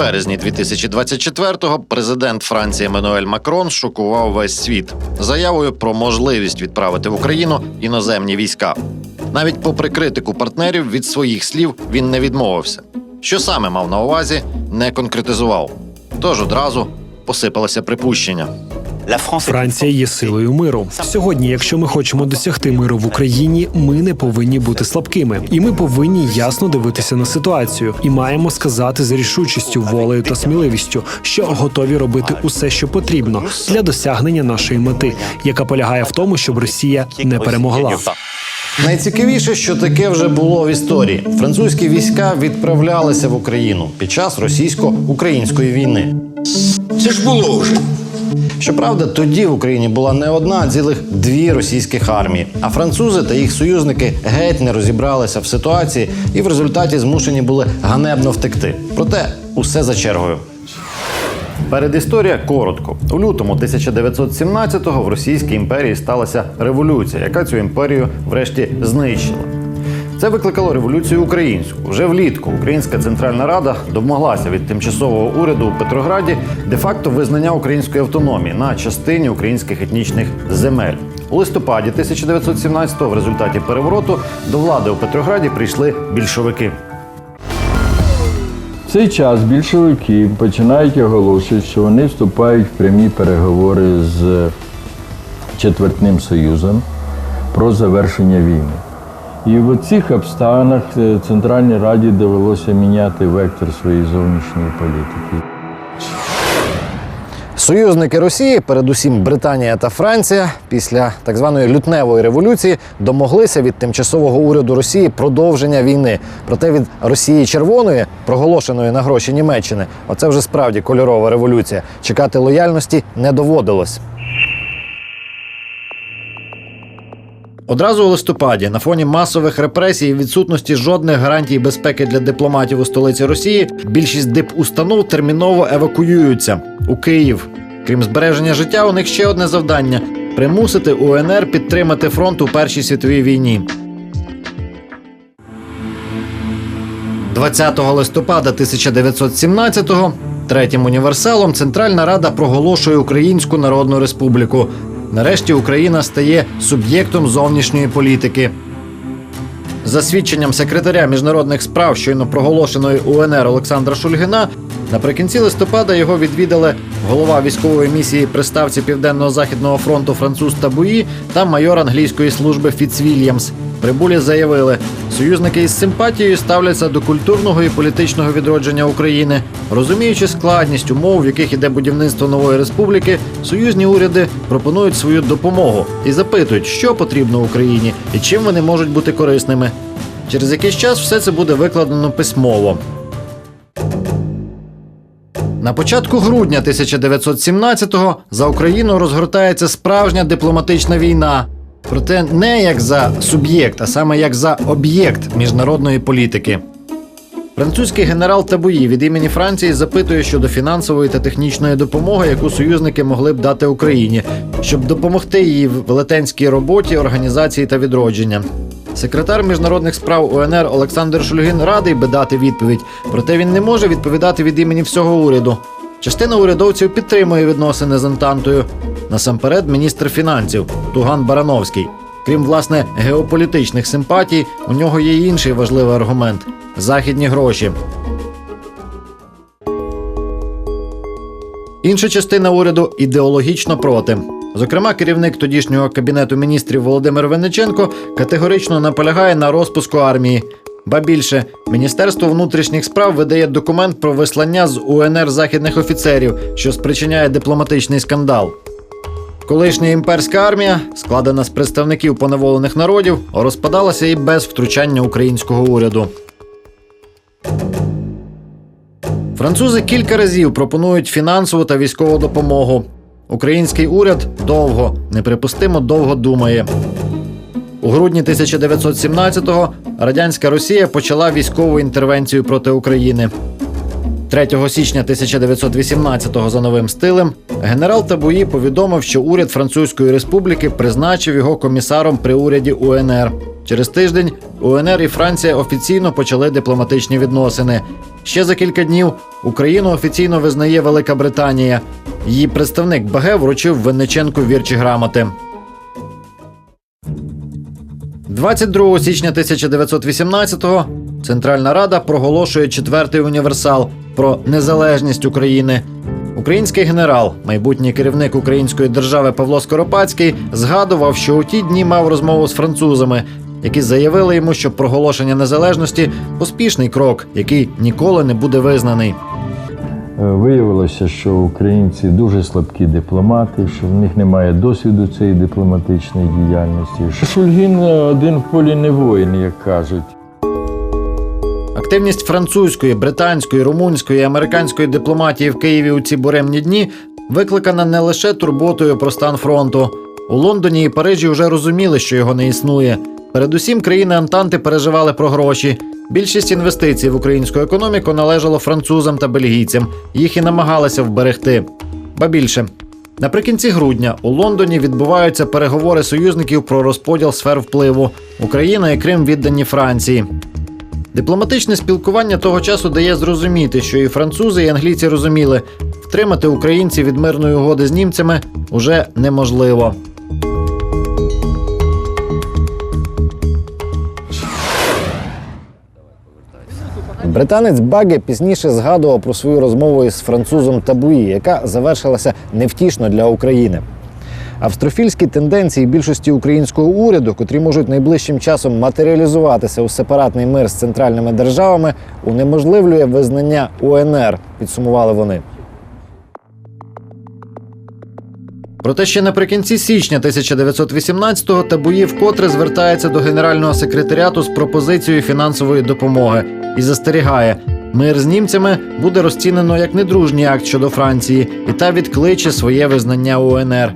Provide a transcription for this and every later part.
Березні 2024-го президент Франції Еммануель Макрон шокував весь світ заявою про можливість відправити в Україну іноземні війська. Навіть попри критику партнерів від своїх слів він не відмовився. Що саме мав на увазі, не конкретизував. Тож одразу посипалося припущення. Франція є силою миру. Сьогодні, якщо ми хочемо досягти миру в Україні, ми не повинні бути слабкими, і ми повинні ясно дивитися на ситуацію і маємо сказати з рішучістю, волею та сміливістю, що готові робити усе, що потрібно для досягнення нашої мети, яка полягає в тому, щоб Росія не перемогла. Найцікавіше, що таке вже було в історії. Французькі війська відправлялися в Україну під час російсько-української війни. Це ж було вже. Щоправда, тоді в Україні була не одна, а цілих дві російських армії. А французи та їх союзники геть не розібралися в ситуації і в результаті змушені були ганебно втекти. Проте усе за чергою. Передісторія коротко. У лютому 1917-го в Російській імперії сталася революція, яка цю імперію врешті знищила. Це викликало революцію українську. Вже влітку Українська Центральна Рада домоглася від тимчасового уряду у Петрограді де-факто визнання української автономії на частині українських етнічних земель. У листопаді 1917-го в результаті перевороту до влади у Петрограді прийшли більшовики. В цей час більшовики починають оголошувати, що вони вступають в прямі переговори з Четвертним Союзом про завершення війни. І в цих обставинах е, Центральній Раді довелося міняти вектор своєї зовнішньої політики. Союзники Росії, передусім Британія та Франція, після так званої лютневої революції домоглися від тимчасового уряду Росії продовження війни. Проте від Росії червоної, проголошеної на гроші Німеччини, оце вже справді кольорова революція. Чекати лояльності не доводилось. Одразу у листопаді, на фоні масових репресій і відсутності жодних гарантій безпеки для дипломатів у столиці Росії, більшість дипустанов терміново евакуюються у Київ. Крім збереження життя, у них ще одне завдання примусити УНР підтримати фронт у Першій світовій війні. 20 листопада 1917-го третім універсалом Центральна Рада проголошує Українську Народну Республіку. Нарешті Україна стає суб'єктом зовнішньої політики. За свідченням секретаря міжнародних справ щойно проголошеної УНР Олександра Шульгина, наприкінці листопада його відвідали голова військової місії приставці Південно-Західного фронту француз Табуї та майор англійської служби Фіцвільямс. Прибулі заявили, союзники із симпатією ставляться до культурного і політичного відродження України, розуміючи складність умов, в яких іде будівництво нової республіки, союзні уряди пропонують свою допомогу і запитують, що потрібно Україні і чим вони можуть бути корисними. Через якийсь час все це буде викладено письмово. На початку грудня 1917-го за Україну розгортається справжня дипломатична війна. Проте не як за суб'єкт, а саме як за об'єкт міжнародної політики. Французький генерал Табуї від імені Франції запитує щодо фінансової та технічної допомоги, яку союзники могли б дати Україні, щоб допомогти їй в велетенській роботі, організації та відродження. Секретар міжнародних справ УНР Олександр Шульгин радий би дати відповідь, проте він не може відповідати від імені всього уряду. Частина урядовців підтримує відносини з Антантою. Насамперед, міністр фінансів Туган Барановський. Крім власне геополітичних симпатій, у нього є інший важливий аргумент західні гроші. Інша частина уряду ідеологічно проти. Зокрема, керівник тодішнього кабінету міністрів Володимир Вениченко категорично наполягає на розпуску армії. Ба більше, Міністерство внутрішніх справ видає документ про вислання з УНР західних офіцерів, що спричиняє дипломатичний скандал. Колишня імперська армія, складена з представників поневолених народів, розпадалася і без втручання українського уряду. Французи кілька разів пропонують фінансову та військову допомогу. Український уряд довго, неприпустимо довго думає. У грудні 1917-го радянська Росія почала військову інтервенцію проти України. 3 січня 1918-го за новим стилем генерал Табуї повідомив, що уряд Французької республіки призначив його комісаром при уряді УНР. Через тиждень УНР і Франція офіційно почали дипломатичні відносини. Ще за кілька днів Україну офіційно визнає Велика Британія. Її представник БГ вручив Винниченку вірчі грамоти. 22 січня 1918-го Центральна Рада проголошує четвертий універсал про незалежність України. Український генерал, майбутній керівник української держави Павло Скоропадський, згадував, що у ті дні мав розмову з французами, які заявили йому, що проголошення незалежності успішний крок, який ніколи не буде визнаний. Е, Виявилося, що українці дуже слабкі дипломати, що в них немає досвіду цієї дипломатичної діяльності. Шульгін е, один в полі не воїн, як кажуть. Активність французької, британської, румунської і американської дипломатії в Києві у ці буремні дні викликана не лише турботою про стан фронту. У Лондоні і Парижі вже розуміли, що його не існує. Передусім, країни Антанти переживали про гроші. Більшість інвестицій в українську економіку належало французам та бельгійцям. Їх і намагалися вберегти. Ба більше. Наприкінці грудня у Лондоні відбуваються переговори союзників про розподіл сфер впливу. Україна і Крим віддані Франції. Дипломатичне спілкування того часу дає зрозуміти, що і французи, і англійці розуміли, втримати українців від мирної угоди з німцями уже неможливо. Британець Баге пізніше згадував про свою розмову із французом Табуї, яка завершилася невтішно для України. Австрофільські тенденції більшості українського уряду, котрі можуть найближчим часом матеріалізуватися у сепаратний мир з центральними державами, унеможливлює визнання УНР, підсумували вони. Проте ще наприкінці січня 1918-го Табуї вкотре звертається до генерального секретаріату з пропозицією фінансової допомоги і застерігає. Мир з німцями буде розцінено як недружній акт щодо Франції, і та відкличе своє визнання УНР.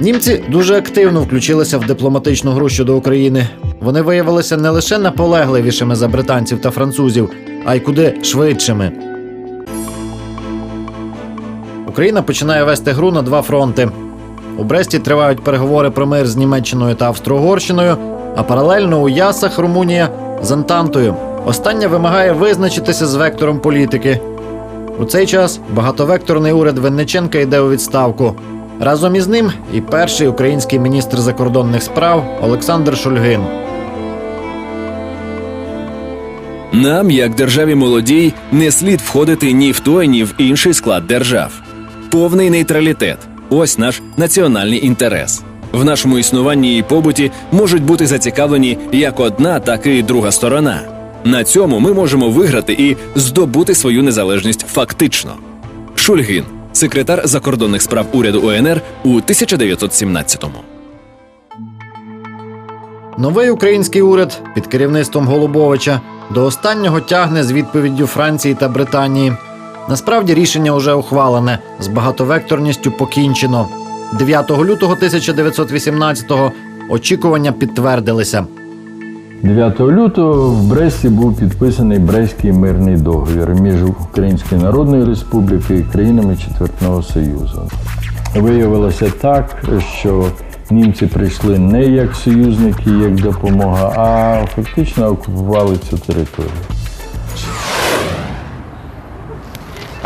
Німці дуже активно включилися в дипломатичну гру щодо України. Вони виявилися не лише наполегливішими за британців та французів, а й куди швидшими. Україна починає вести гру на два фронти. У Бресті тривають переговори про мир з Німеччиною та Австро-Угорщиною, а паралельно у Ясах Румунія з Антантою. Остання вимагає визначитися з вектором політики. У цей час багатовекторний уряд Винниченка йде у відставку. Разом із ним і перший український міністр закордонних справ Олександр Шульгин. Нам, як державі молодій, не слід входити ні в той, ні в інший склад держав. Повний нейтралітет ось наш національний інтерес. В нашому існуванні і побуті можуть бути зацікавлені як одна, так і друга сторона. На цьому ми можемо виграти і здобути свою незалежність фактично. Шульгін, секретар закордонних справ уряду УНР у 1917-му. Новий український уряд під керівництвом Голубовича до останнього тягне з відповіддю Франції та Британії. Насправді рішення уже ухвалене з багатовекторністю покінчено. 9 лютого 1918-го очікування підтвердилися. 9 лютого в Бресті був підписаний Брестський мирний договір між Українською Народною Республікою і країнами Четвертного Союзу. Виявилося так, що німці прийшли не як союзники, як допомога, а фактично окупували цю територію.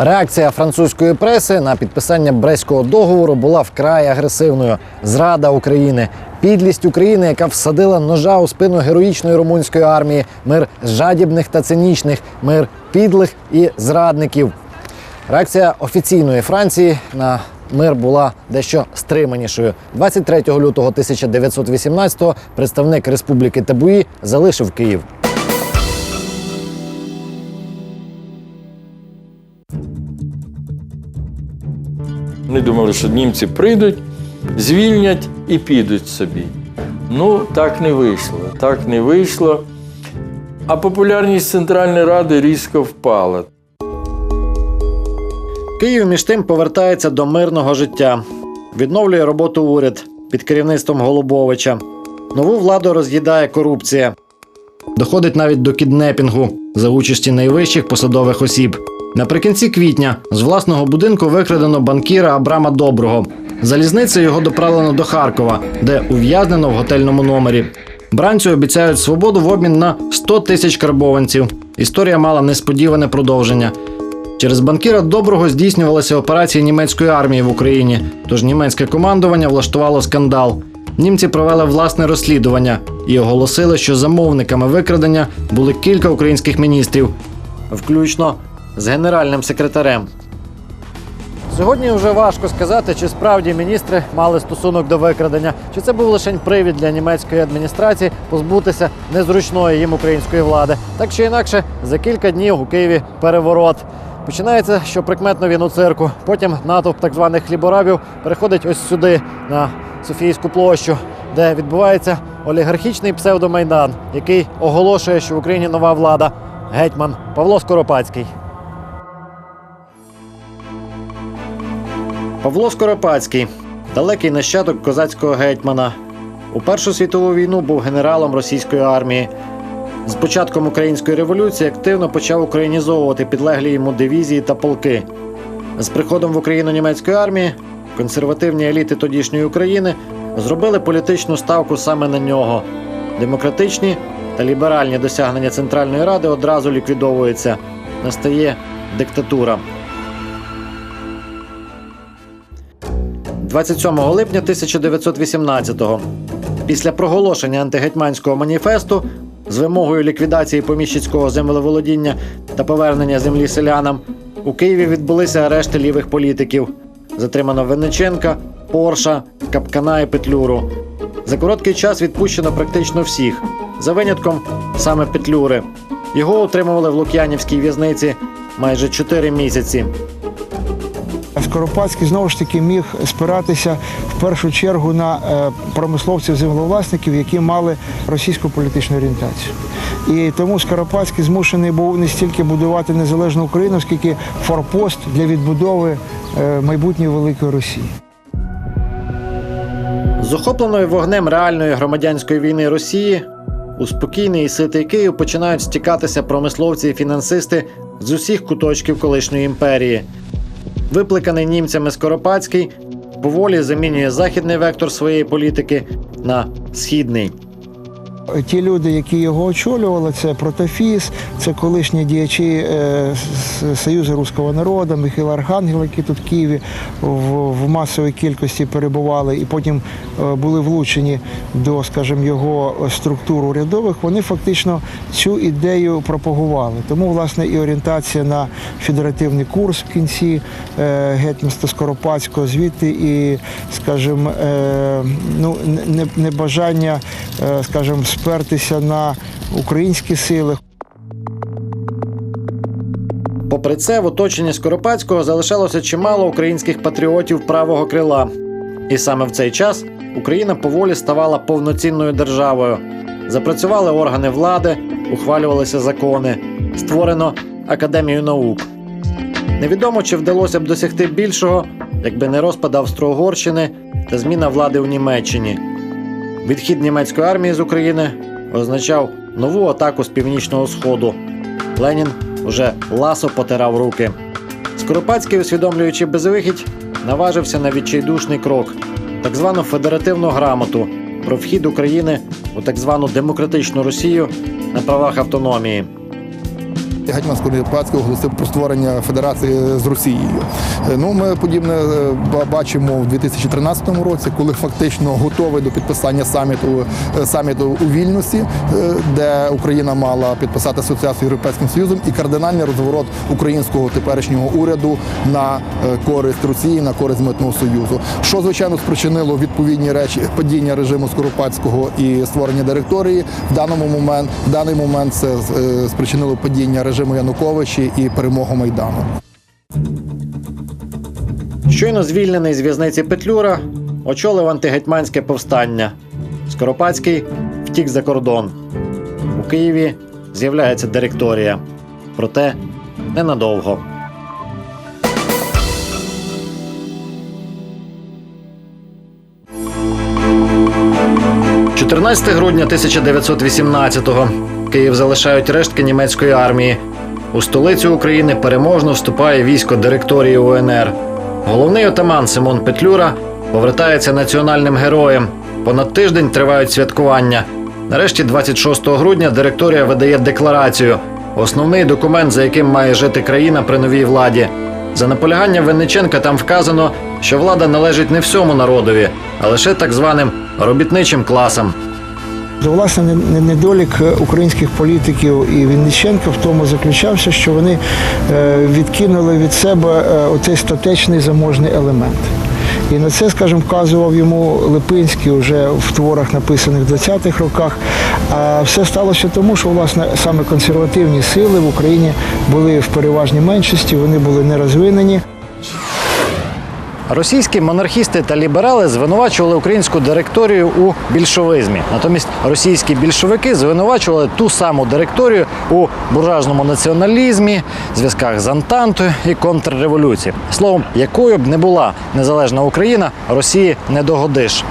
Реакція французької преси на підписання Брестського договору була вкрай агресивною. Зрада України, підлість України, яка всадила ножа у спину героїчної румунської армії, мир жадібних та цинічних, мир підлих і зрадників. Реакція офіційної Франції на мир була дещо стриманішою. 23 лютого 1918-го представник Республіки Табуї залишив Київ. Вони думали, що німці прийдуть, звільнять і підуть собі. Ну, так не вийшло. Так не вийшло. А популярність Центральної Ради різко впала. Київ між тим повертається до мирного життя, відновлює роботу уряд під керівництвом Голубовича. Нову владу роз'їдає корупція. Доходить навіть до кіднепінгу за участі найвищих посадових осіб. Наприкінці квітня з власного будинку викрадено банкіра Абрама Доброго. Залізницею його доправлено до Харкова, де ув'язнено в готельному номері. Бранцю обіцяють свободу в обмін на 100 тисяч карбованців. Історія мала несподіване продовження. Через банкіра доброго здійснювалися операції німецької армії в Україні, тож німецьке командування влаштувало скандал. Німці провели власне розслідування і оголосили, що замовниками викрадення були кілька українських міністрів, включно з генеральним секретарем. Сьогодні вже важко сказати, чи справді міністри мали стосунок до викрадення, чи це був лише привід для німецької адміністрації позбутися незручної їм української влади. Так чи інакше, за кілька днів у Києві переворот. Починається, що прикметно він у цирку. Потім натовп так званих хліборабів переходить ось сюди, на Софійську площу, де відбувається олігархічний псевдомайдан, який оголошує, що в Україні нова влада. Гетьман Павло Скоропадський. Павло Скоропадський, далекий нащадок козацького гетьмана. У Першу світову війну був генералом російської армії. З початком української революції активно почав українізовувати підлеглі йому дивізії та полки. З приходом в Україну німецької армії консервативні еліти тодішньої України зробили політичну ставку саме на нього. Демократичні та ліберальні досягнення Центральної Ради одразу ліквідовуються. Настає диктатура. 27 липня 1918-го, після проголошення антигетьманського маніфесту з вимогою ліквідації поміщицького землеволодіння та повернення землі селянам, у Києві відбулися арешти лівих політиків. Затримано Винниченка, Порша, Капкана і Петлюру. За короткий час відпущено практично всіх, за винятком саме Петлюри. Його утримували в Лук'янівській в'язниці майже 4 місяці. Скоропадський знову ж таки міг спиратися в першу чергу на е, промисловців землевласників, які мали російську політичну орієнтацію. І тому Скоропадський змушений був не стільки будувати незалежну Україну, скільки форпост для відбудови е, майбутньої великої Росії. З охопленою вогнем реальної громадянської війни Росії у спокійний і ситий Київ починають стікатися промисловці і фінансисти з усіх куточків колишньої імперії. Випликаний німцями Скоропадський поволі замінює західний вектор своєї політики на східний. Ті люди, які його очолювали, це Протофіс, це колишні діячі е, Союзу Руського народу, Михайло Архангел, які тут в Києві в, масовій кількості перебували, і потім е, були влучені до, скажімо, його структур урядових. Вони фактично цю ідею пропагували. Тому, власне, і орієнтація на федеративний курс в кінці е, гетьманства Скоропадського, звідти і, скажімо, ну, небажання, скажімо, спертися на українські сили. Попри це, в оточенні Скоропадського залишалося чимало українських патріотів правого крила. І саме в цей час Україна поволі ставала повноцінною державою. Запрацювали органи влади, ухвалювалися закони, створено Академію наук. Невідомо, чи вдалося б досягти більшого, якби не розпад Австро-Угорщини та зміна влади у Німеччині. Відхід німецької армії з України означав нову атаку з північного сходу. Ленін уже ласо потирав руки. Скоропадський, усвідомлюючи безвихідь, наважився на відчайдушний крок так звану федеративну грамоту про вхід України у так звану демократичну Росію на правах автономії. Гетьман Скоропадський оголосив про створення федерації з Росією. Е, Ну, ми подібне е, ба- бачимо в 2013 році, коли фактично готовий до підписання саміту, е, саміту у Вільнюсі, де Україна мала підписати асоціацію з Європейським Союзом і кардинальний розворот українського теперішнього уряду на користь Росії, на користь митного союзу. Що звичайно спричинило відповідні речі падіння режиму Скоропадського і створення директорії. В даному момент в даний момент це спричинило падіння режиму Януковича і перемогу Майдану. Щойно звільнений з в'язниці Петлюра очолив антигетьманське повстання. Скоропадський втік за кордон. У Києві з'являється директорія. Проте ненадовго. – 14 грудня 1918-го. Київ залишають рештки німецької армії. У столицю України переможно вступає військо директорії УНР. Головний отаман Симон Петлюра повертається національним героєм. Понад тиждень тривають святкування. Нарешті, 26 грудня, директорія видає декларацію. Основний документ, за яким має жити країна при новій владі. За наполяганням Винниченка там вказано, що влада належить не всьому народові, а лише так званим робітничим класам. Власне, не- не- недолік е, українських політиків і Вінниченка в тому заключався, що вони е, відкинули від себе е, оцей статечний заможний елемент. І на це, скажімо, вказував йому Липинський вже в творах, написаних в 20-х роках. А все сталося тому, що власне саме консервативні сили в Україні були в переважній меншості, вони були не розвинені. Російські монархісти та ліберали звинувачували українську директорію у більшовизмі. Натомість російські більшовики звинувачували ту саму директорію у буржуазному націоналізмі, зв'язках з Антантою і контрреволюції. Словом, якою б не була незалежна Україна, Росії не догодиш.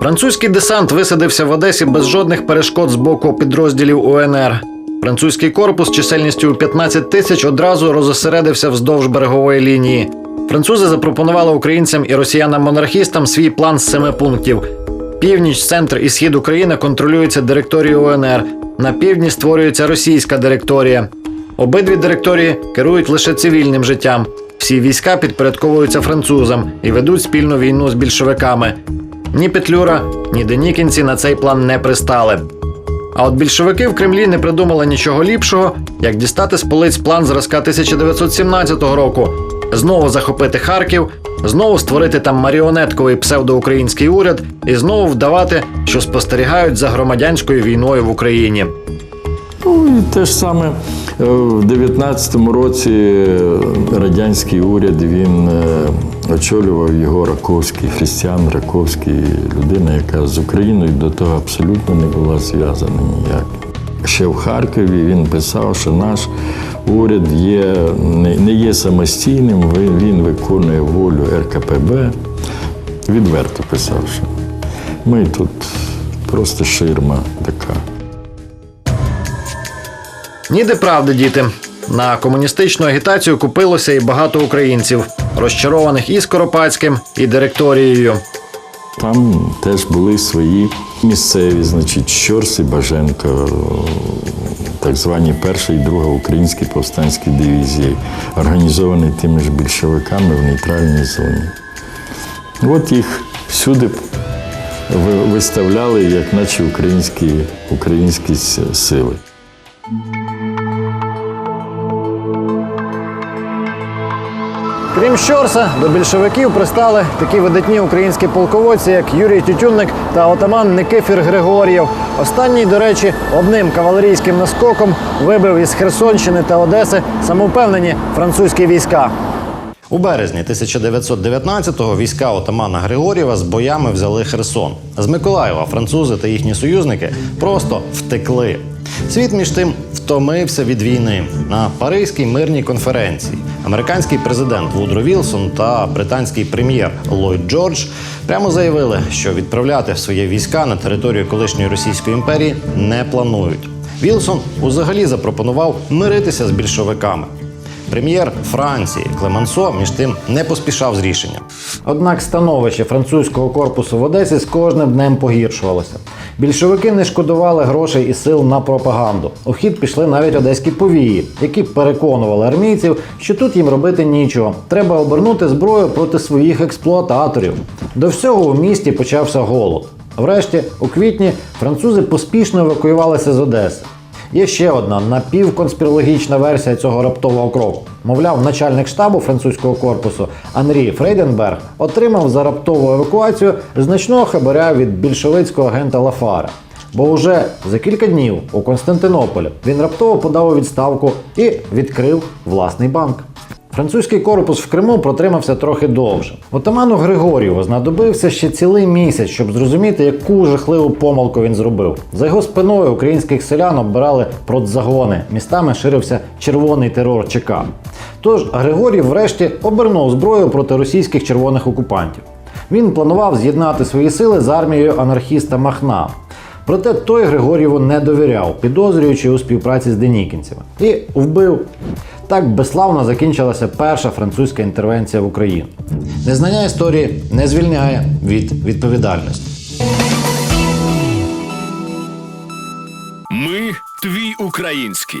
Французький десант висадився в Одесі без жодних перешкод з боку підрозділів УНР. Французький корпус чисельністю у 15 тисяч одразу розосередився вздовж берегової лінії. Французи запропонували українцям і росіянам-монархістам свій план з семи пунктів. Північ, центр і схід України контролюються директорією УНР. На півдні створюється російська директорія. Обидві директорії керують лише цивільним життям. Всі війська підпорядковуються французам і ведуть спільну війну з більшовиками. Ні Петлюра, ні Денікінці на цей план не пристали. А от більшовики в Кремлі не придумали нічого ліпшого, як дістати з полиць план зразка 1917 року, знову захопити Харків, знову створити там маріонетковий псевдоукраїнський уряд і знову вдавати, що спостерігають за громадянською війною в Україні. Ну і те ж саме е, в 19-му році е, радянський уряд він е, очолював його Раковський, Християн Раковський, людина, яка з Україною до того абсолютно не була зв'язана ніяк. Ще в Харкові він писав, що наш уряд є, не, є самостійним, він виконує волю РКПБ. Відверто писав, що ми тут просто ширма така. Ніде правди, діти. На комуністичну агітацію купилося і багато українців, розчарованих і Скоропадським, і директорією. Там теж були свої місцеві, значить, Щорс і Баженко, так звані перша і друга українські повстанські дивізії, організовані тими ж більшовиками в нейтральній зоні. От їх всюди виставляли, як наче українські, українські сили. Крім Щорса, до більшовиків пристали такі видатні українські полководці, як Юрій Тютюнник та отаман Никифір Григор'єв. Останній, до речі, одним кавалерійським наскоком вибив із Херсонщини та Одеси самовпевнені французькі війська. У березні 1919-го війська отамана Григорєва з боями взяли Херсон. З Миколаєва французи та їхні союзники просто втекли. Світ між тим втомився від війни на Паризькій мирній конференції. Американський президент Вудро Вілсон та британський прем'єр Ллойд Джордж прямо заявили, що відправляти свої війська на територію колишньої Російської імперії не планують. Вілсон узагалі запропонував миритися з більшовиками. Прем'єр Франції Клемансо між тим не поспішав з рішенням. Однак становище французького корпусу в Одесі з кожним днем погіршувалося. Більшовики не шкодували грошей і сил на пропаганду. У хід пішли навіть одеські повії, які переконували армійців, що тут їм робити нічого. Треба обернути зброю проти своїх експлуататорів. До всього у місті почався голод. Врешті, у квітні, французи поспішно евакуювалися з Одеси. Є ще одна напівконспірологічна версія цього раптового кроку. Мовляв, начальник штабу французького корпусу Анрі Фрейденберг отримав за раптову евакуацію значного хабаря від більшовицького агента Лафара. Бо уже за кілька днів у Константинополі він раптово подав у відставку і відкрив власний банк. Французький корпус в Криму протримався трохи довше. Отаману Григорєву знадобився ще цілий місяць, щоб зрозуміти, яку жахливу помилку він зробив. За його спиною українських селян оббирали продзагони. Містами ширився червоний терор ЧК. Тож Григорій врешті обернув зброю проти російських червоних окупантів. Він планував з'єднати свої сили з армією анархіста Махна. Проте той Григорєву не довіряв, підозрюючи у співпраці з денікінцями, і вбив. Так безславно закінчилася перша французька інтервенція в Україну. Незнання історії не звільняє від відповідальності. Ми твій український.